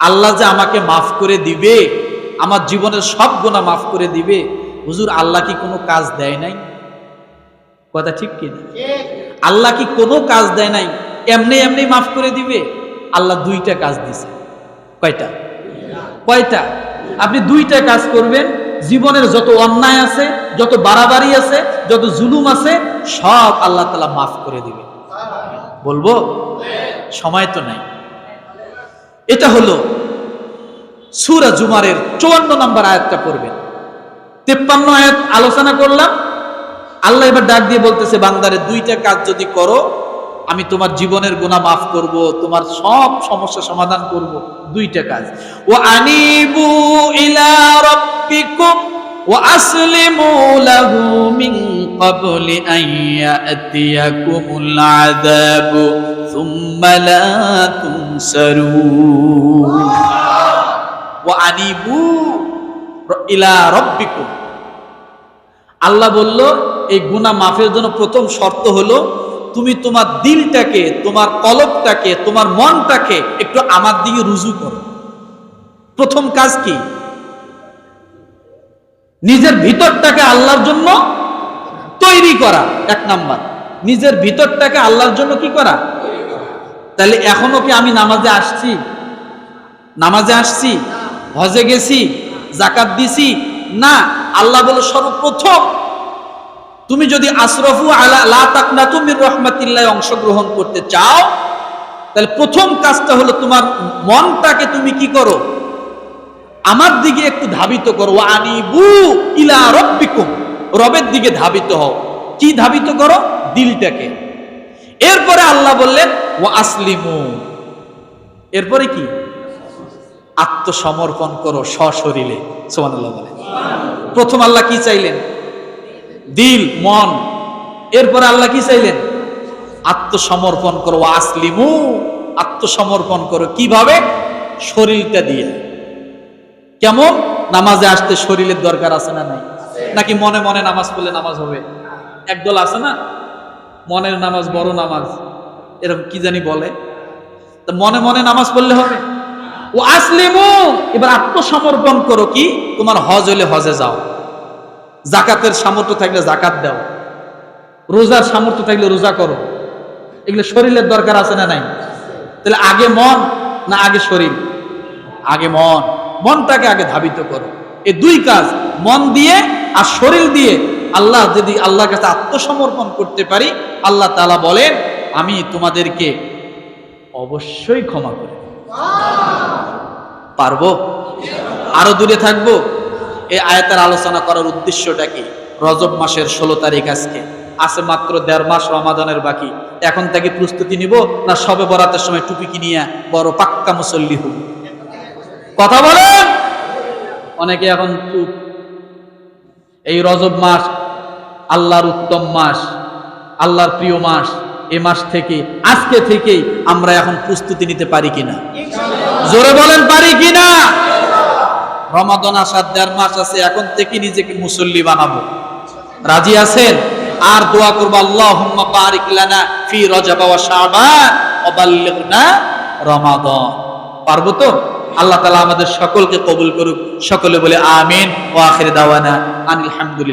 আল্লাহ যে আমাকে মাফ করে দিবে, আমার জীবনের সব গুণা মাফ করে দিবে, হুজুর, আল্লাহ কি কোনো কাজ দেয় নাই? কথা ঠিক কি না? আল্লাহ কি কোনো কাজ দেয় নাই? এমনি এমনি মাফ করে দিবে? আল্লাহ দুইটা কাজ দিছে। কয়টা? কয়টা? আপনি দুইটা কাজ করবেন, জীবনের যত অন্যায় আছে, যত বাড়াবাড়ি আছে, যত জুলুম আছে, সব আল্লাহ তালা মাফ করে দিবে। বলব? সময় তো নাই। এটা হলো সুরা জুমারের চুয়ান্ন নম্বর আয়াতটা পড়বেন। তেপ্পান্ন আয়াত আলোচনা করলাম। আল্লাহ এবার ডাক দিয়ে বলতেছে, বান্দারে, দুইটা কাজ যদি করো, আমি তোমার জীবনের গুণা মাফ করব, তোমার সব সমস্যা সমাধান করব, দুইটা কাজ। ও আনিবু ইলা রাব্বিকুম ওয়া আসলিমু লাহু মিন ক্বাবলি আন ইয়াতিয়াকুমুল লা তুনসারুন ওয়া আনিবু ইলা রাব্বিকুম আল্লাহ বলল, এই গুনাহ মাফের জন্য প্রথম শর্ত হলো, তুমি তোমার দিলটাকে, তোমার কলবটাকে, তোমার মনটাকে একটু আমার দিকে রুজু করো। প্রথম কাজ কি? নিজের ভিতরটাকে আল্লাহর জন্য তৈরি করা। এক নাম্বার। নিজের ভিতরটাকে আল্লাহর জন্য কি করা? তাহলে এখনও কি আমি নামাজে আসছি? নামাজে আসছি? হজে গেছি? জাকাত দিছি? না, আল্লাহ বলে সর্বপ্রথম তুমি যদি আশরফু আলা মির রহমাতিল্লাহ অংশগ্রহণ করতে চাও, তাহলে প্রথম কাজটা হলো তোমার মনটাকে তুমি কি করো? আমার দিকে একটু ধাবিত করো। আনিবু ইলা রব্বিকুম। রবের দিকে ধাবিত হও। কি ধাবিত করো? দিলটাকে। এরপরে আল্লাহ বললেন ও আসলিমু। এরপরে কি? আত্মসমর্পণ করো সশরীরে, সুবহানাল্লাহ বলে। প্রথম আল্লাহ কি চাইলেন? দিল, মন। এরপরে আল্লাহ কি চাইলেন? আত্মসমর্পণ করো আসলিমু। আত্মসমর্পণ করো কীভাবে? শরীরটা দিয়ে। কেমন? নামাজে আসতে শরীরের দরকার আছে না নাই? নাকি মনে মনে নামাজ পড়লে নামাজ হবে? একদল আছে না? মনের নামাজ, বড় নামাজ, এরকম কি জানি বলে? তা মনে মনে নামাজ পড়লে হবে? ও আসলিমু, এবার আত্মসমর্পণ করো কি? তোমার হজ হলে হজে যাও। জাকাতের সামর্থ্য থাকলে জাকাত দাও। রোজার সামর্থ্য থাকলে রোজা করো। এগুলো শরীরের দরকার আছে না নাই? তাহলে আগে মন না আগে শরীর? আগে মন। মনটাকে আগে ধাবিত করো। এই দুই কাজ, মন দিয়ে আর শরীর দিয়ে আল্লাহ যদি আল্লাহর কাছে আত্মসমর্পণ করতে পারি আল্লাহ তালা বলেন, আমি তোমাদেরকে অবশ্যই ক্ষমা করি পারব? আরও দূরে থাকব? এই আয়াতের আলোচনা করার উদ্দেশ্যটা কি? রজব মাসের ষোলো তারিখ আজকে। আছে মাত্র দেড় মাস রমাদানের বাকি। এখন থেকে প্রস্তুতি নিব, না সবে বরাতের সময় টুপি কিনিয়া বড় পাক্কা মুসল্লি হব? কথা বলেন? অনেকে এখন চুপ। এই রজব মাস আল্লাহর উত্তম মাস। আল্লাহর প্রিয় মাস, এ মাস থেকে, আজকে থেকেই আমরা এখন প্রস্তুতি নিতে পারি কিনা? জোরে বলেন, পারি কিনা? রমাদন আসার দেড় মাস আছে, এখন থেকে নিজেকে মুসল্লি বানাবো। রাজি আছেন? আর দোয়া করব আল্লাহ বারিক ফি রজব ওয়া শাবান বাল্লিগনা পারব তো? আল্লাহ তাআলা আমাদের সকলকে কবুল করুক। সকলে বলে, আমিন। ওয়া আখির দাওয়ানা আনিল হামদুলিল্লাহ।